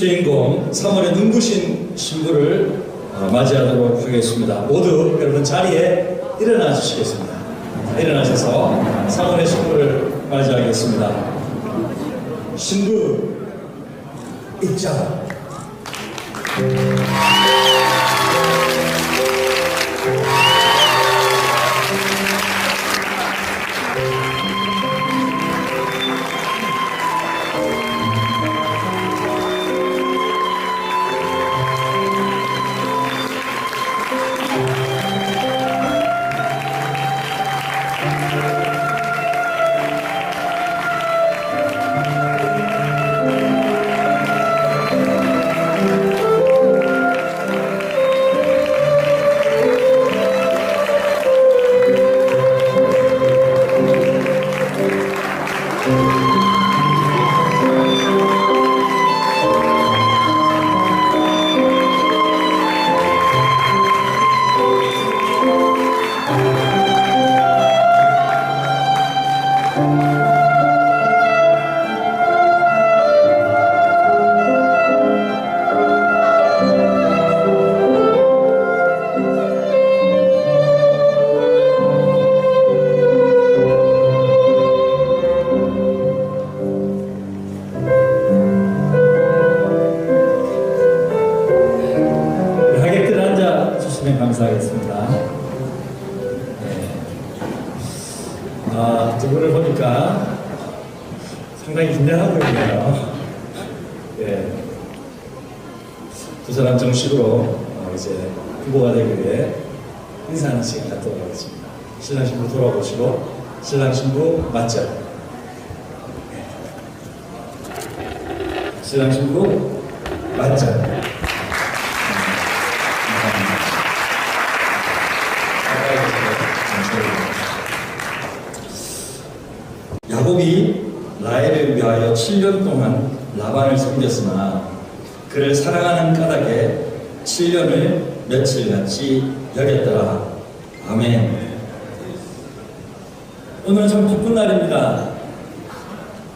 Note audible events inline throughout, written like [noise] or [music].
주인공 3월의 눈부신 신부를 어, 맞이하도록 하겠습니다. 모두 여러분 자리에 일어나 주시겠습니다. 일어나셔서 3월의 신부를 맞이하겠습니다. 신부 입장. 식으로 어, 이제 후보가 되기 위해 인사하는 시간 갖도록 하겠습니다. 신랑 신부 돌아보시고 신랑 신부 맞죠? 네. 신랑 신부 맞죠? 야곱이 라헬을 위하여 7년 동안 라반을 섬겼으나 그를 사랑하는 까닭에 7년을 며칠같이 여겼더라. 아멘. 오늘은 참 기쁜 날입니다.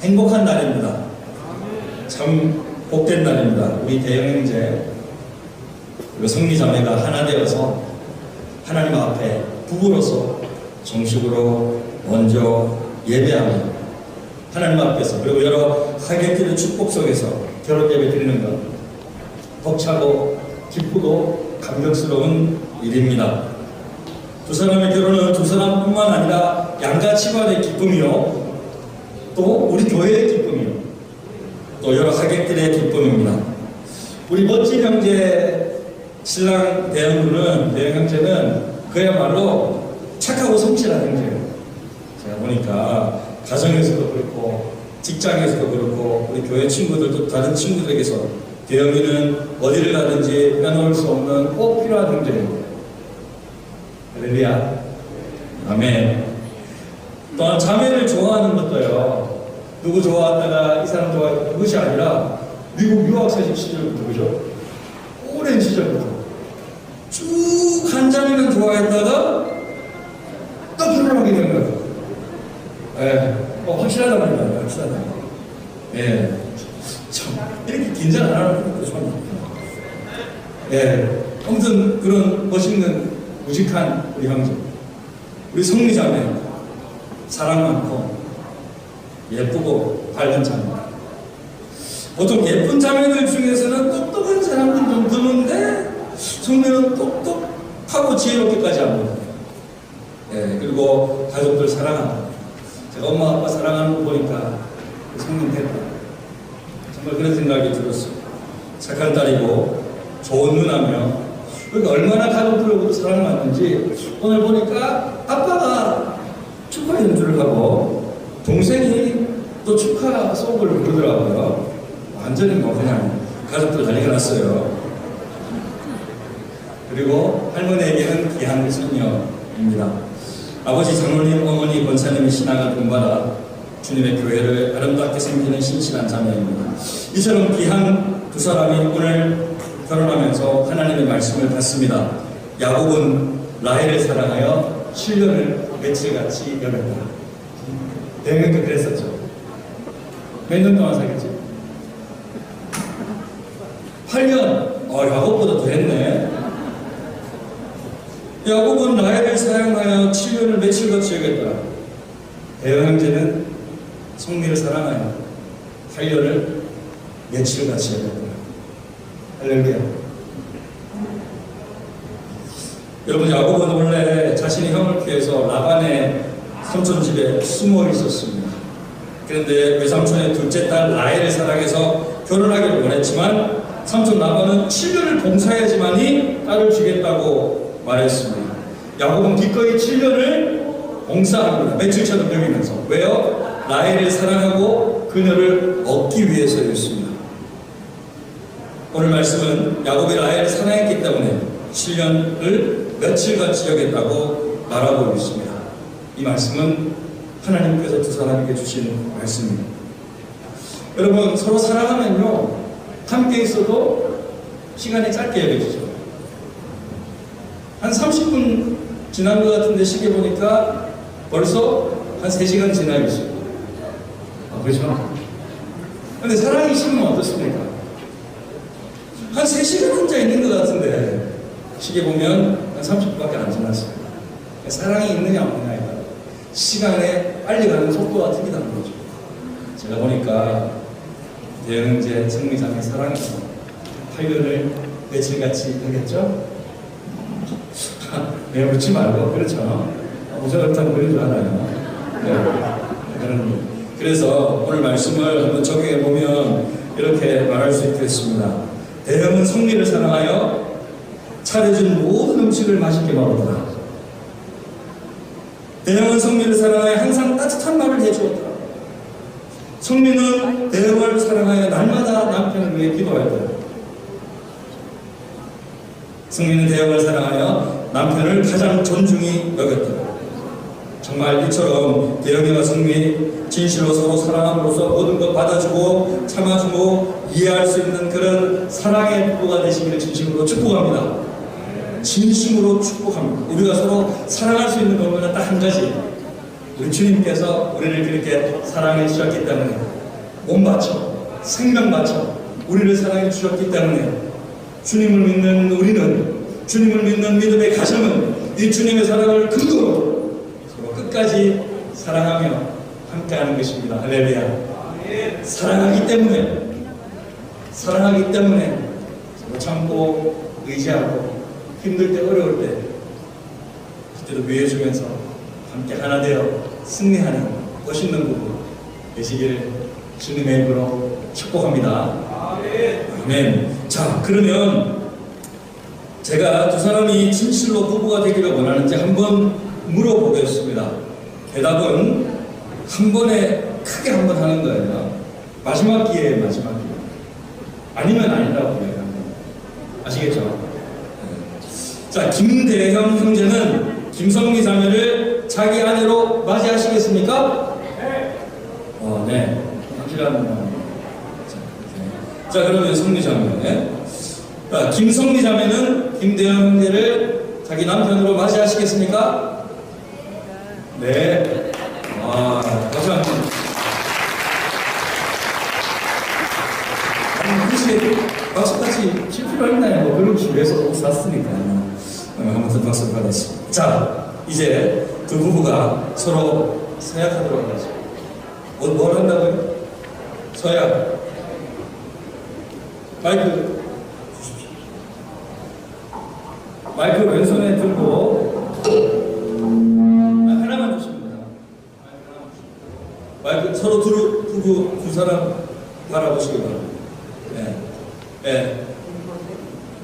행복한 날입니다. 참 복된 날입니다. 우리 대형 형제 그리고 성리 자매가 하나 되어서 하나님 앞에 부부로서 정식으로 먼저 예배하며 하나님 앞에서 그리고 여러 하객들의 축복 속에서 결혼 예배 드리는 것 벅차고 기쁘고 감격스러운 일입니다. 두 사람의 결혼은 두 사람뿐만 아니라 양가 집안의 기쁨이요 또 우리 교회의 기쁨이요 또 여러 하객들의 기쁨입니다. 우리 멋진 형제 신랑 대형군은 대형 형제는 그야말로 착하고 성실한 형제예요. 제가 보니까 가정에서도 그렇고 직장에서도 그렇고 우리 교회 친구들도 다른 친구들에게서 대형이는 어디를 가든지 빼놓을 수 없는 꼭 필요한 형제예요. 할렐루야. 아멘. 또한 자매를 좋아하는 것도요. 누구 좋아하다가 이 사람 좋아했다 그것이 아니라 미국 유학생 시절부터 그죠? 오랜 시절부터 쭉 한 자매는 좋아했다가 또 결혼하게 된 거예요. 예, 어, 확실하단 말이다. 확실하다. 예. 긴장 안 하는 것도 참. 예. 아무튼 그런 멋있는 무직한 우리 형제. 우리 성리자매. 사랑 많고, 예쁘고, 밝은 자매. 보통 예쁜 자매들 중에서는 똑똑한 사람들 좀 드문데, 성녀는 똑똑하고 지혜롭게까지 합니다. 예, 그리고 가족들 사랑한다. 제가 엄마 아빠 사랑하는 거 보니까 성님 됐다. 정말 그런 생각이 들었어요. 착한 딸이고 좋은 누나며 그러니까 얼마나 가족들하고도 사랑을 받는지 오늘 보니까 아빠가 축하 연주를 하고 동생이 또 축하 송을 부르더라고요. 완전히 뭐 그냥 가족들 난리가 났어요. 그리고 할머니에게는 귀한 손녀입니다. 아버지 장로님, 어머니, 권사님의 신앙을 본받아 주님의 교회를 아름답게 섬기는 신실한 자매입니다. 이처럼 귀한 두 사람이 오늘 결혼하면서 하나님의 말씀을 받습니다. 야곱은 라헬을 사랑하여 7년을 며칠같이 여겼다. 대형도 그랬었죠. 몇 년 동안 사귀었지? 8년. 어, 야곱보다 더 했네. 야곱은 라헬을 사용하여 7년을 며칠같이 여겼더라. 대여 형제는 성미를 사랑하여 8년을 며칠 같이 여겼더라. 할렐루야. 여러분 야곱은 원래 자신의 형을 피해서 라반의 삼촌 집에 숨어 있었습니다. 그런데 외삼촌의 둘째 딸 라헬을 사랑해서 결혼하기를 원했지만 삼촌 라반은 7년을 봉사해야지만이 딸을 주겠다고 말했습니다. 야곱은 기꺼이 7년을 봉사합니다. 며칠처럼 여기면서 왜요? 라헬을 사랑하고 그녀를 얻기 위해서였습니다. 오늘 말씀은 야곱이 라헬을 사랑했기 때문에 7년을 며칠같이 여겼다고 말하고 있습니다. 이 말씀은 하나님께서 두 사람에게 주신 말씀입니다. 여러분 서로 사랑하면요 함께 있어도 시간이 짧게 여겨지죠. 한 30분 지난 것 같은데 시계 보니까 벌써 한 3시간 지나 있어요. 아, 그렇죠? 근데 사랑이 심으면 어떻습니까? 한 3시간 혼자 있는 것 같은데 시계 보면 한 30분밖에 안 지났어요. 사랑이 있느냐 없느냐에 따라 시간에 빨리 가는 속도가 틀리다는 거죠. 제가 보니까 대형제 승리장의 사랑에서 8년을 며칠같이 하겠죠? [laughs] 네, 웃지 말고 그렇죠. 모자 같다고 그런 줄 알아요. 네. 그런 그래서 오늘 말씀을 한번 적용해 보면 이렇게 말할 수 있겠습니다. 대형은 성리를 사랑하여 차려준 모든 음식을 맛있게 먹었다. 대형은 성리를 사랑하여 항상 따뜻한 말을 해주었다. 성리는 대형을 사랑하여 날마다 남편을 위해 기도하였다. 성리는 대형을 사랑하여 남편을 가장 존중히 여겼다. 정말 이처럼 대형이와 성리 진실로 서로 사랑함으로써 모든 것 받아주고 참아주고 이해할 수 있는 그런 사랑의 부부가 되시기를 진심으로 축복합니다. 진심으로 축복합니다. 우리가 서로 사랑할 수 있는 방법은 딱 한 가지. 우리 주님께서 우리를 그렇게 사랑해 주셨기 때문에 몸 바쳐 생명 바쳐 우리를 사랑해 주셨기 때문에 주님을 믿는 우리는 주님을 믿는 믿음의 가정은 이 주님의 사랑을 근거로 끝까지 사랑하며 함께하는 것입니다. 할렐루야. 사랑하기 때문에 사랑하기 때문에 서로 참고 의지하고 힘들 때 어려울 때 그때도 위해주면서 함께 하나 되어 승리하는 멋있는 부부 되시기를 주님의 이름으로 축복합니다. 아멘. 자, 그러면 제가 두 사람이 진실로 부부가 되기를 원하는지 한번 물어보겠습니다. 대답은 한 번에 크게 한 번 하는 거예요. 마지막 기회에 마지막 기회. 아니면 아니라고 이야기합니다. 아시겠죠? 네. 자, 김대형 형제는 김성미 자매를 자기 아내로 맞이하시겠습니까? 네. 어, 네. 확실한 자, 네. 자, 그러면 성미 자매. 자, 김성미 자매는 김대형 형제를 자기 남편으로 맞이하시겠습니까? 네. 와, 박수 한 번. 혹시 박수까지 칠 필요 있나요? 뭐 그런 꼭 샀으니까. 어, 아무튼 박수 받았습니다. 자, 이제 두 부부가 서로 서약하도록 하죠. 뭐, 뭘 한다고요? 서약. 마이크. 마이크 왼손에 들고 서로 두 부부 두 사람 바라보시기 바랍니다. 네, 네,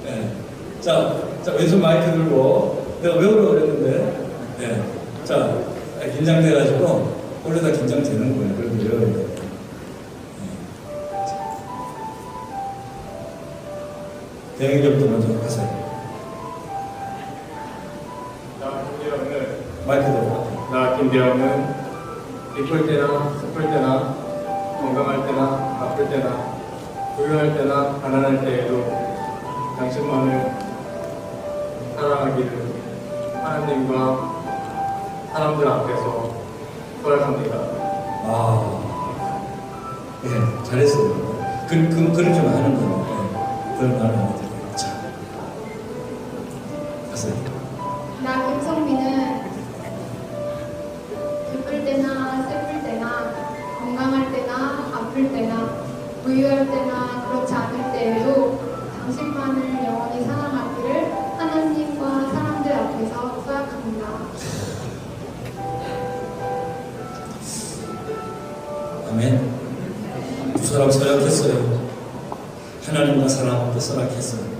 네. 자, 자 왼손 마이크 들고 내가 외우려고 그랬는데, 네. 자 긴장돼가지고 원래 다 긴장되는 거예요. 그래도 외워야 돼요. 대형이부터 먼저 하세요. 나 김대영은 마이크 들고. 나 김대영은 기쁠 때나 슬플 때나 건강할 때나 아플 때나 부유할 때나 가난할 때에도 당신만을 사랑하기를 하나님과 사람들 앞에서 고백합니다. 아, 예, 잘했어요. 그, 그, 그런 좀 하는 거예요. 예. 그런 말을 하거든요. 자, 가세요. 나 김성민은 때나 아플 때나 부유할 때나 그렇지 않을 때에도 당신만을 영원히 사랑하기를 하나님과 사람들 앞에서 서약합니다. 아멘. 두 사람 서약했어요. 하나님과 사람 앞에 서약했어요.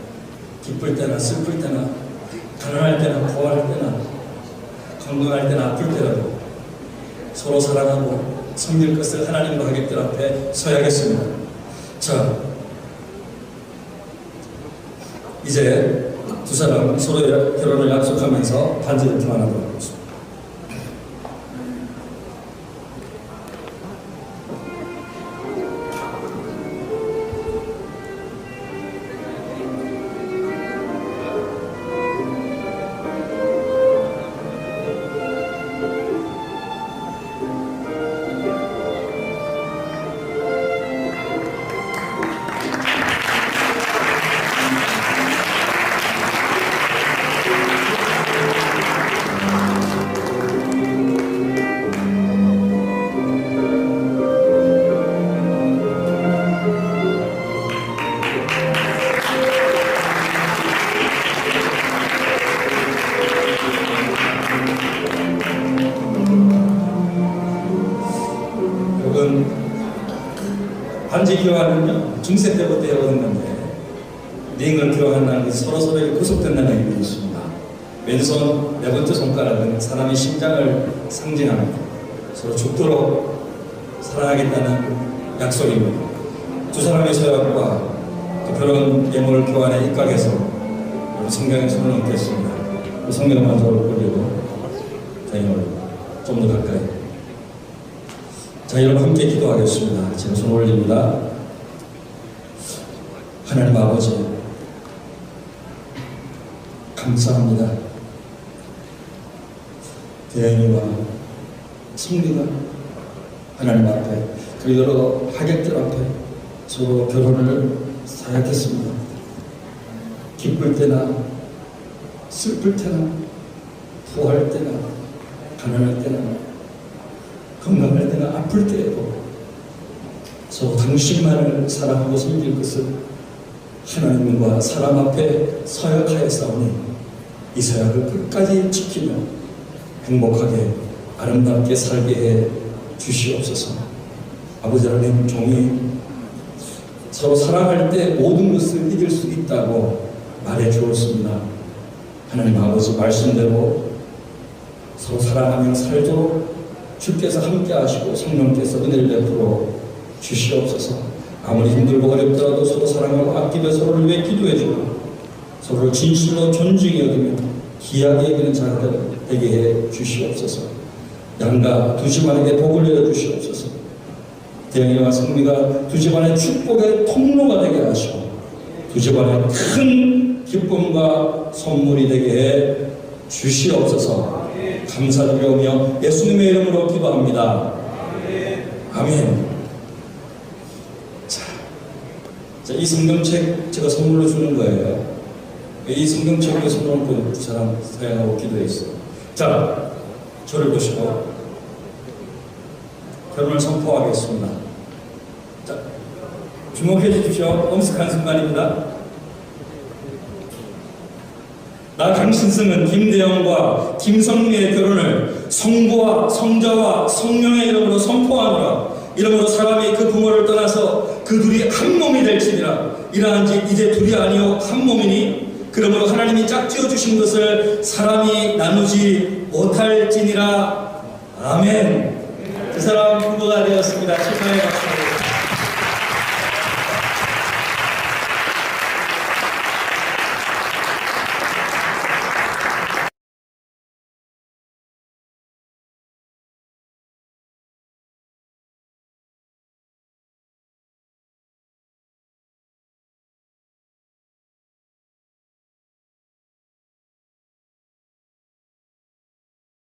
기쁠 때나 슬플 때나 가난할 때나 부활할 때나 건강할 때나 아플 때라도 서로 사랑하고 섬길 것을 하나님과 하객들 앞에 서약했습니다. 자, 이제 두 사람 서로 결혼을 약속하면서 반지를 교환하도록 하겠습니다. 교환한다는 것은 서로 서로에게 구속된다는 의미가 있습니다. 왼손 네 번째 손가락은 사람의 심장을 상징합니다. 서로 죽도록 사랑하겠다는 약속입니다. 두 사람의 서약과 그 결혼 예물 교환에 입각해서 성경에 손을 얹겠습니다. 그 성경만 저를 보려고 저희는 좀더 가까이 자, 여러분 함께 기도하겠습니다. 제가 손 올립니다. 하나님 아버지, 감사합니다. 대현이와 승리가 하나님 앞에 그리고 여러 하객들 앞에 서로 결혼을 사약했습니다. 기쁠 때나 슬플 때나 부할 때나 가난할 때나 건강할 때나 아플 때에도 서로 당신만을 사랑하고 섬길 것을 하나님과 사람 앞에 서약하였사오니 이 서약을 끝까지 지키며 행복하게 아름답게 살게 해 주시옵소서. 아버지 하나님 종이 서로 사랑할 때 모든 것을 이길 수 있다고 말해 주었습니다. 하나님 아버지 말씀대로 서로 사랑하며 살도록 주께서 함께 하시고 성령께서 은혜를 베풀어 주시옵소서. 아무리 힘들고 어렵더라도 서로 사랑하고 아끼며 서로를 위해 기도해주고 서로를 진실로 존중히 여기며 귀하게 여기는 자들 되게 해 주시옵소서 양가 두 집안에게 복을 내려 주시옵소서 대영이와 성미가 두 집안의 축복의 통로가 되게 하시고 두 집안의 큰 기쁨과 선물이 되게 해 주시옵소서 감사드리며 예수님의 이름으로 기도합니다. 아멘. 자, 자, 이 성경책 제가 선물로 주는 거예요. 이 성경책을 선물로 두 사람 사용하고 기도했어요. 자, 저를 보시고 결혼을 선포하겠습니다. 자, 주목해 주십시오. 엄숙한 순간입니다. 나 강신승은 김대영과 김성미의 결혼을 성부와 성자와 성령의 이름으로 선포하노라. 이름으로 사람이 그 부모를 떠나서 그 둘이 한 몸이 될지니라. 이러한지 이제 둘이 아니요 한 몸이니 그러므로 하나님이 짝지어 주신 것을 사람이 나누지 못할지니라. 아멘. 그 사람 부부가 되었습니다. 축하해 박수.